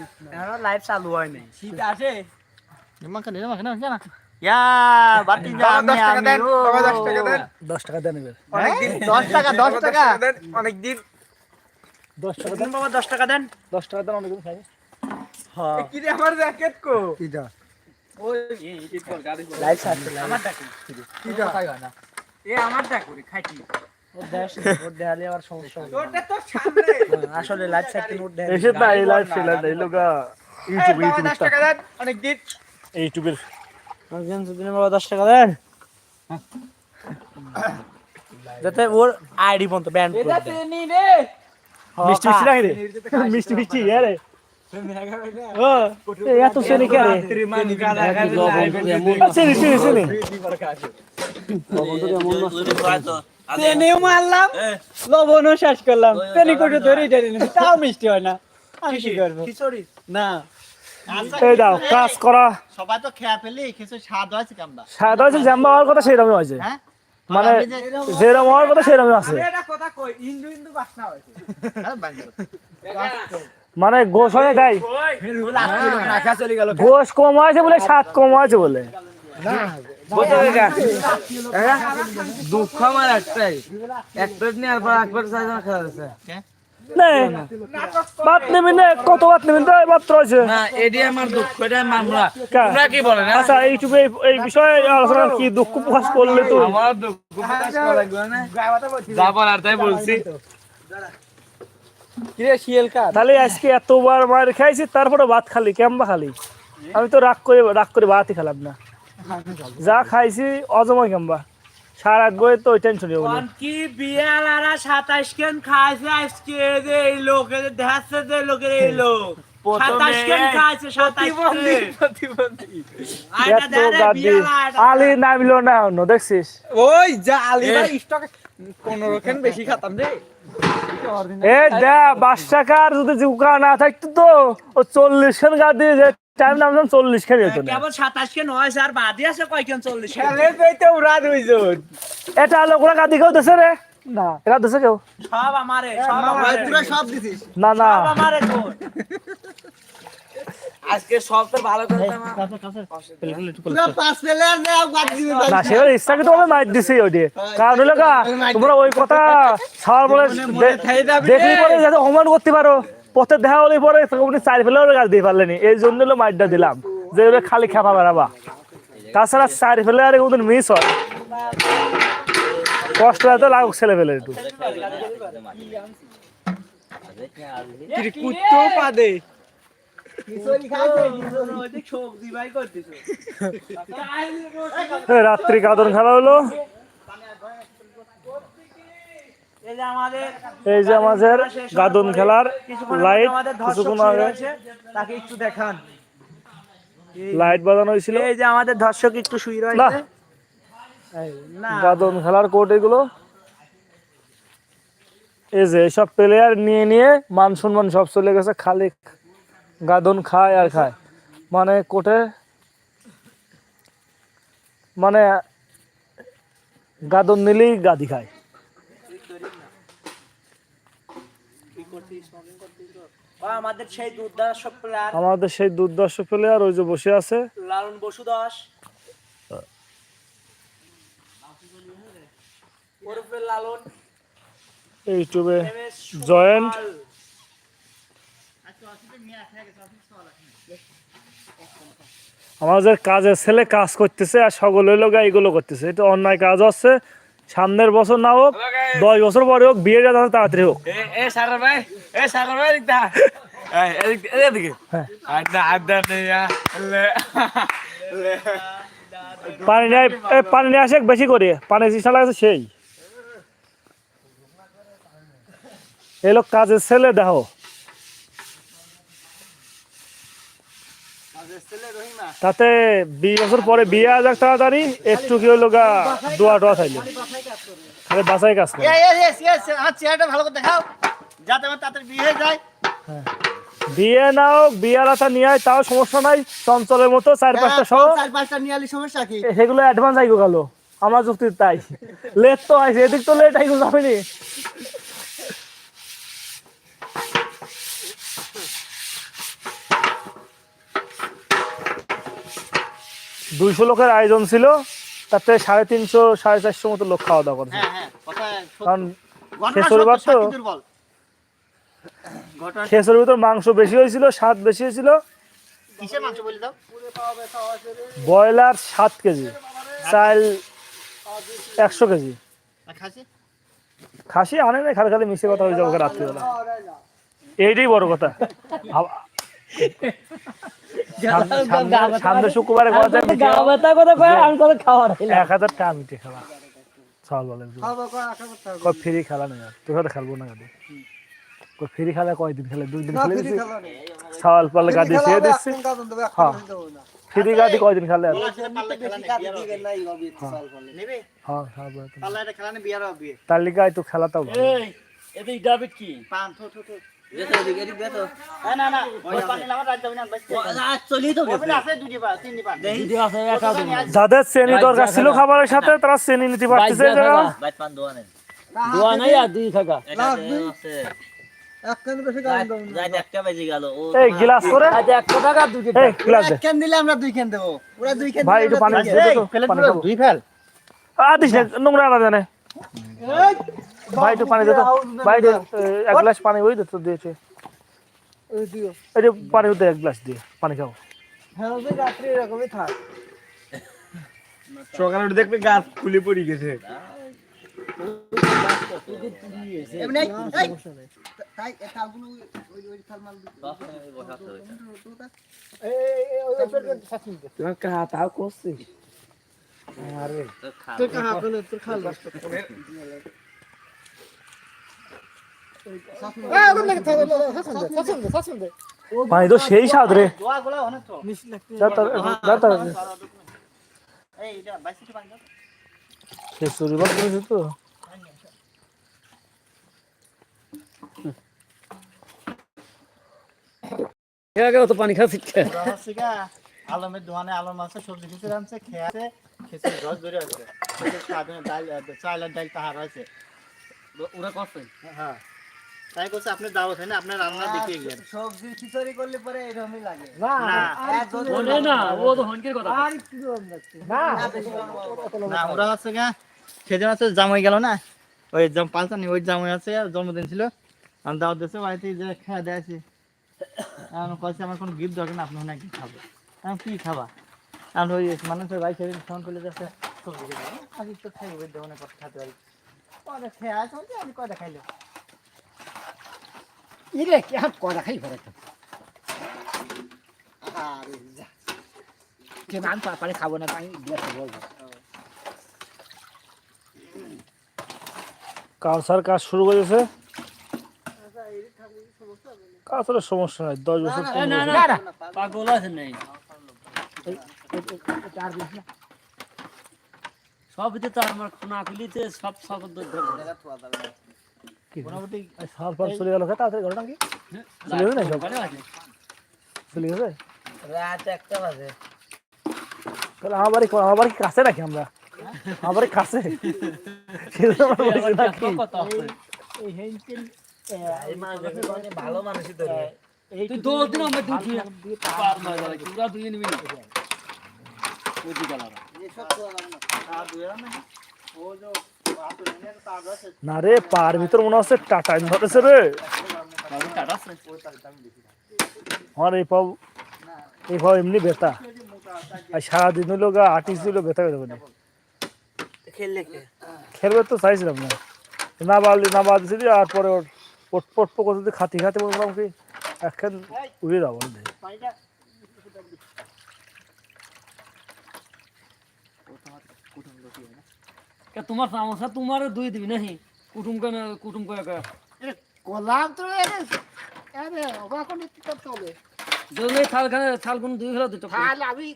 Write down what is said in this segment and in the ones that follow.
এখনও লাইভ চালু হয় নাই। শীত আসে। মাখা নে মাখা না জানা ইয়া বাতি যা আমি আমি ও। দশ টাকা দেন। অনেকদিন দশ টাকা দেন বাবা দশ টাকা দেন। টাকা দেন অনেকদিন খাই। কি রে আমার জ্যাকেট কো? এ আমার ডাকি খাইটি ওর দেশ ওর দেহালে আবার সমস্যা হবে তোরটা তো সামনে আসলে লাইভ চাইতে নোট দেয় এসে না এই লাইভ ছিল এই লোকা ইউটিউব ইউটিউব টাকা দেন অনেকদিন ইউটিউবের একজন সুদিনের বাবা দশ টাকা দেন যাতে ওর আইডি পর্যন্ত ব্যান করে রে মিষ্টি মিষ্টি রে মিষ্টি মিষ্টি আরে ও এত সেনি কে রে সেনি সেনি সেনি তেনেও মারলাম লবণও শেষ করলাম। তেনি কোটে ধরে নিলাম, তাও মিষ্টি হয় না। আমি কি করব? না। এই দাও কাজ করা। সবাই তো খেয়া পেলে খেয়েছে স্বাদ হয়েছে কেমন সাদা আছে জাম্বা হওয়ার কথা সেরকমই হয়েছে। হ্যাঁ? মানে যেরকম হওয়ার কথা সেরকমই আছে। এটা কথা কই ইন্দু ইন্দু বাসনা হয়েছে। মানে গোস হয়ে দেয় রাখা চলে গেল গোস কম হয়েছে বলে। স্বাদ কম হয়েছে বলে। দুঃখ আমার একটাই। এক প্লেট নেওয়ার পর এক প্লেট চারজন খাওয়া যাচ্ছে নেবেন কত ভাত নেবেন তো মাত্র আছে না এডি আমার দুঃখ এটা মামলা। তোমরা কি বলেন হ্যাঁ? আচ্ছা ইউটিউবে এই- এই বিষয়ে আলোচনা কি দুঃখ প্রকাশ করলে তো আমার দুঃখ প্রকাশ করা লাগবে না। যা বলার তাই বলছি। তাহলে আজকে এতবার মার খাইছি তারপরে ভাত খালি কেমবা খালি? আমি তো রাগ করে রাগ করে ভাতই খেলাম না। যা খাইছি অজময় কেমবা সারা বয়ে তো ওই টেনশনই হলো কোন কি বিয়ালারা 27 কেন খাইছে? আজকে যে এই লোকের দেখাচ্ছে যে লোকের এই লোক। 27 কেন খাইছে 27 প্রতিবন্ধী এত গাদি আলি নামিলো না অন্য দেখছিস? ওই যা আলি পনেরো খান বেশি খাতাম রে? এ দা বাস যদি জুকা না থাকতো তো ও চল্লিশ খান গাদি যে টাইম নামলাম চল্লিশ যেত না। কেবল 27 কেন হয়েছে আর বাদি আছে কয় কেন 40 কেন খেলে পেতে উড়া দুইজন। এটা লোকরা কেউ দেশে রে? না। এরা দেশে কেউ? সব আমারে সব আমারে। সব দিছিস। না না। সব আমারে তোর আজকে সব তো ভালো করে না। আমি দিছি কারণ হলো তোমরা ওই কথা সবার বলে দেখলি পরে যাতে অমান করতে পারো। পথে দেখা হলে পরে উনি চার ফেলে ওরা গাছ দিয়ে পারলেনি। এই জন্য হলো মাইরটা দিলাম যে ওরা খালি খেপা বেড়াবা। তাছাড়া চার ফেলে আর কোনদিন মিস হয়। কষ্ট এত লাগুক ছেলে ফেলে একটু। পাদে। রাত্রি কাদন খেলা হলো। এই যে আমাদের গাদন খেলার লাইট কিছুক্ষণ আগে তাকে একটু দেখান লাইট বাজানো হয়েছিল। এই যে আমাদের দর্শক একটু শুয়ে রয়েছে গাদন খেলার কোর্ট এগুলো। এই যে সব প্লেয়ার নিয়ে নিয়ে মান সম্মান সব চলে গেছে, খালি গাদন খায় আর খায়। মানে কোর্টে মানে গাদন নিলেই গাদি খায়। আমাদের সেই দুর্দাস প্লেয়ার। আমাদের সেই দুর্দর্শ প্লেয়ার ওই যে বসে আছে। লালন বসু দাস। ওরফে লালন। ইউটিউবে জয়েন্ট। আমাদের কাজের ছেলে কাজ করতেছে আর সকলে লোক এইগুলো করতেছে। এটা অন্যায় কাজ হচ্ছে সামনের বছর না হোক দশ বছর পরে হোক বিয়ে যাতে তাড়াতাড়ি হোক। এ সাগর ভাই এ সাগর ভাই পানি নেয় পানি নিয়ে আসে বেশি করে। পানি লাগছে সেই। এই লোক কাজের ছেলে দেখো। তাতে বিশ বছর পরে বিয়ে আজ তাড়াতাড়ি একটু কি হইল গা দোয়া টোয়া থাইলো। আরে বাসায় কাজ করে। এই এই এই এই হ্যাঁ চেহারাটা ভালো করে দেখাও। যাতে আমার তাড়াতাড়ি বিয়ে হয়ে যায়। হ্যাঁ। বিয়ে নাও বিয়ার আশা নিয়ে আয় তাও সমস্যা নাই। চঞ্চলের মতো চার হ্যাঁ, পাঁচটা সহ। চার পাঁচটা নিয়ে সমস্যা কি? সেগুলো অ্যাডভান্স আইগো গেল আমার যুক্তি তাই। লেট তো আইছে এদিক তো লেট আইগো যাবে নি। দুইশো লোকের আয়োজন ছিল। তাতে সাড়ে তিনশো সাড়ে চারশো মতো লোক খাওয়া দাওয়া করেছে। হ্যাঁ হ্যাঁ। কারণ খেসুর ভাত তো? খেসের ভিতর মাংস বেশি হয়েছিল স্বাদ বেশি হয়েছিল। ব্রয়লার সাত কেজি চাল একশো কেজি। খাসি? আনে না খালি খালি মিশে কথা হয়ে যাবে রাত্রিবেলা। এইটাই বড় কথা। সামনে- শুক্রবারে কথা যায় মিঠে গাও ব্যথা কথা কয় আমি কথা খাওয়ার এক হাজার টাকা মিটে খেলা সল বলে কয় ফ্রি খেলা নেই তোর সাথে খেলব না গাদি কয় ফ্রি খেলা কয়দিন খেলে দুই দিন খেলে দিচ্ছি সওয়াল পালে গাদি ছেড়ে দিচ্ছি। হ্যাঁ। ফ্রি গাদি কয়দিন খেলে আর? হ্যাঁ। হ্যাঁ বলে তো। খেলাটাও এতে ডাবিট কি? পান থো থো। যাদের শ্রেণি দরকার ছিল খাবারের সাথে তারা শ্রেণি নিতে পারতেছে নোংরা জানে ভাই একটু পানি দে তো। ভাই এক গ্লাস পানি ওই দে তো দিয়েছে এই যে পানি দে এক গ্লাস দিয়ে পানি খাও। সকালে উঠে দেখবে গাছ ফুলে পড়ে গেছে। এমনি এই তাই এ থালগুলো ওই ওই থাল মাল তোমার কাহা তাও করছিস আরে পানি তো সেই স্বাদ রে। দোয়া গুলো অনেক তো করেছে তো। পানি হচ্ছে আলমের দোকানে আলম আছে সবজি খিচুড়ি আনছে খেয়ে আছে খিচুড়ি রস ধরে আছে। চাল ডাল তাহার আছে। ওরা করছে? হ্যাঁ। তাই করছে আপনি দাওয়াত হয় না? আপনার রান্না দেখিয়ে গেলেন সবজি খিচুড়ি করলে পরে এরকমই লাগে। না। মনে না ও তো হনকের কথা। আর যাচ্ছে না। ওরা হচ্ছে গা সেদিন আছে জামাই গেল না? ওই জাম পাল্টানি ওই জামাই আছে জন্মদিন ছিল। আমি দাওয়াত দিয়েছে বাড়িতে যে খেয়ে দিয়েছি আমি কয়েছে আমার কোনো গিফট দরকার না আপনি নাকি খাব আমি কি খাবা? আমি ওই মানুষের ভাই সেদিন ফোন করলে যাচ্ছে সবজি তো খাইবো ওই দোকানে কথা খেতে পারি। খেয়ে আছে আমি খাইলো ইরে কি আর করা খাই তো? যে। খাব না পানি দিয়ে বলব কাউসার কাজ শুরু করেছে? কাউসারের সমস্যা নাই দশ বছর না না পাগল আছে নাই। চার দিন না। সব দিতে তো আমার না খুলিতে সব সব? মোটামুটি সাল ফাল চলে গেল। তাড়াতাড়ি ঘটনা কি? চলে গেছে না সব? চলে গেছে? রাত একটা বাজে। তাহলে আমার আমার কাছে নাকি আমরা? আমার কাছে? আমরা ভালো মানুষই ধরে তুই দো দিন আমরা দুটি পার মার গেল পুরা দুই দিন মিনিট ওদি গেল না রে পার ভিতর মনে হচ্ছে টাটা ধরেছে রে। আমার এই পাও। এই পাও এমনি বেতা আর সারাদিন হলো গা আর্টিস্ট দিল বেতা বেতা করে খেললে খেলবে তো চাইছিলাম না। না বাড়লি না বাড়ছি আর পরে ওর পট পট পট করতে খাতি খাতে মোটামুটি একখান উড়ে দাও বলে দেয় কে তোমার সমস্যা তোমার দুই দিবি নাহি কুটুম কেন কুটুম করে কলাম তো এরে আরে ওবা কোন কি করতে হবে? যদি থাল খানে থাল কোন দুই ফেলা দিত থাল আমি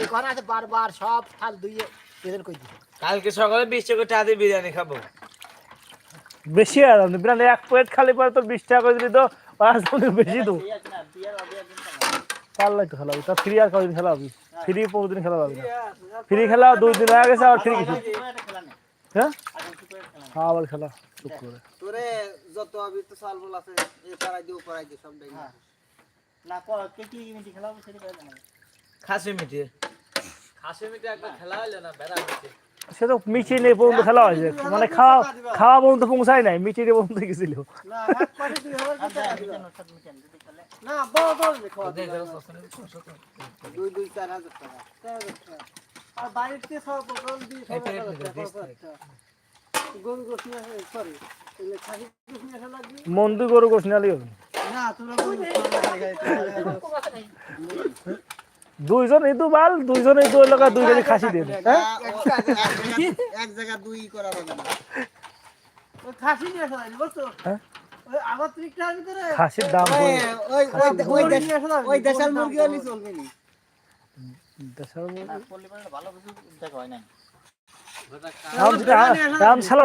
দোকান আছে বারবার সব থাল দুইয়ে এদের কই দিই কালকে সকালে বিশ টাকা টাকা দিয়ে বিরিয়ানি খাব। বেশি আর আপনি বিরাট এক প্লেট খালি পরে তো বিশ টাকা করে দিলি তো পাঁচ বেশি তো পারলাই তো খেলা তা ফ্রি আর কদিন খেলা হবে ফ্রি পনেরো দিন খেলা পাবে না। ফ্রি খেলা দুই দিন হয়ে গেছে আর ফ্রি কিছু হ্যাঁ? হ্যাঁ আবার খেলা চুপ করে তোরে যত আবি তো সাল বল আছে এ পারাই দিও পারাই দিও সব দেই না কো কে কি মিটি খেলাবো সেটা বলে না খাসি মিটিয়ে সে তো মিষ্টি নেই পর্যন্ত খেলা হয়েছে। মানে খাওয়া খাওয়া পর্যন্ত পৌঁছায় নাই মিষ্টি নিয়ে পর্যন্ত গেছিল। মিটেন, মিটেন, মন্দির গরু গোস নিয়ে আলি হবে। না তোরা দুইজন ইদু বাল দুইজন ইদু এলাকা দুই কেজি খাসি দিয়ে দে। এক জায়গা দুই করা যাবে খাসি নিয়ে আসা বুঝছ? হ্যাঁ? খাসির দাম দেশাল মুরগি হলে চলবে নি। ভালো কিছু দেখা হয়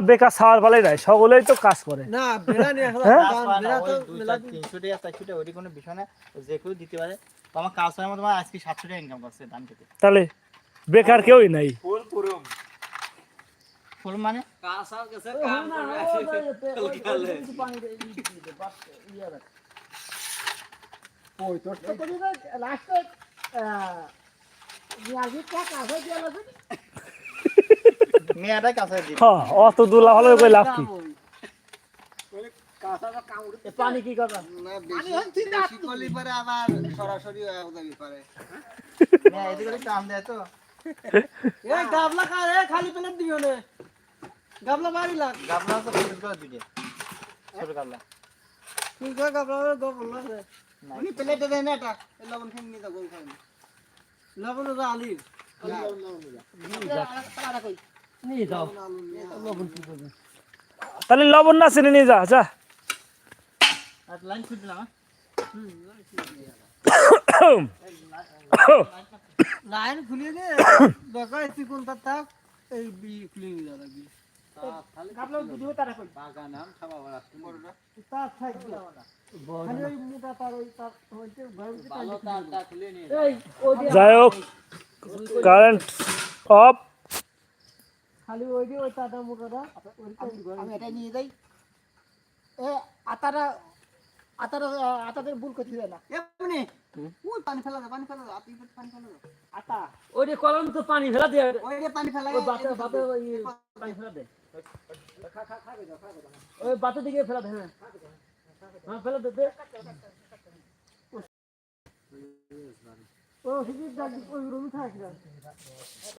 বেকার সাওয়ার পালাই নাই সকলেই তো কাজ করে। না নিয়ে হ্যাঁ? তো মেলা টাকা টাকা কোনো বিষয় না যে কেউ দিতে পারে। তো আমার কাজ হয় তোমার আজকে সাতশো টাকা ইনকাম করছে ধান খেতে। তাহলে বেকার কেউই নাই। ফুল মানে? টাকা হয়ে গেল মেয়েটাই কাছে হ্যাঁ অত দুলা করে লাভ কি? পানি কি করবা মেয়ে এদিকে কাম দেয় তো। এই গাবলা খা রে খালি প্লেট দিও নে। গাবলা মারি লাগ। গাবলা তো পরিষ্কার করে দিবে। ছোট গাবলা। তুই কই গাবলা গো বললা রে। উনি প্লেটে দেয় না এটা। লবণ খেয়ে নিয়ে যাও গোল খাই লবণ দা আলি। নিয়ে যাও। লবণ কি করবে তাহলে লবণ না চিনি নিয়ে যা যা। লাইন খুলিয়ে দে দরকার তুই কোনটা থাক এই বি খুলিয়ে নিয়ে যা লাগবি। তারা তার তার তার যাই হোক কারেন্ট অফ খালি ওই ওই তারটা মোটাটা আমি এটা নিয়ে যাই। এ আতারা আতারা আতাদের ভুল করতে দেয় না। এমনি ওই পানি ফেলা দাও পানি ফেলা দাও আপনি পানি ফেলা দাও আতা। ওই যে কলম তো পানি ফেলা দিয়ে ওই যে পানি ফেলা ওই বাতে বাতে ওই পানি ফেলা দে। ওই বাতের দিকে ফেলা দে হ্যাঁ। হ্যাঁ ফেলা দে দে। ও ওই রুমে থাকে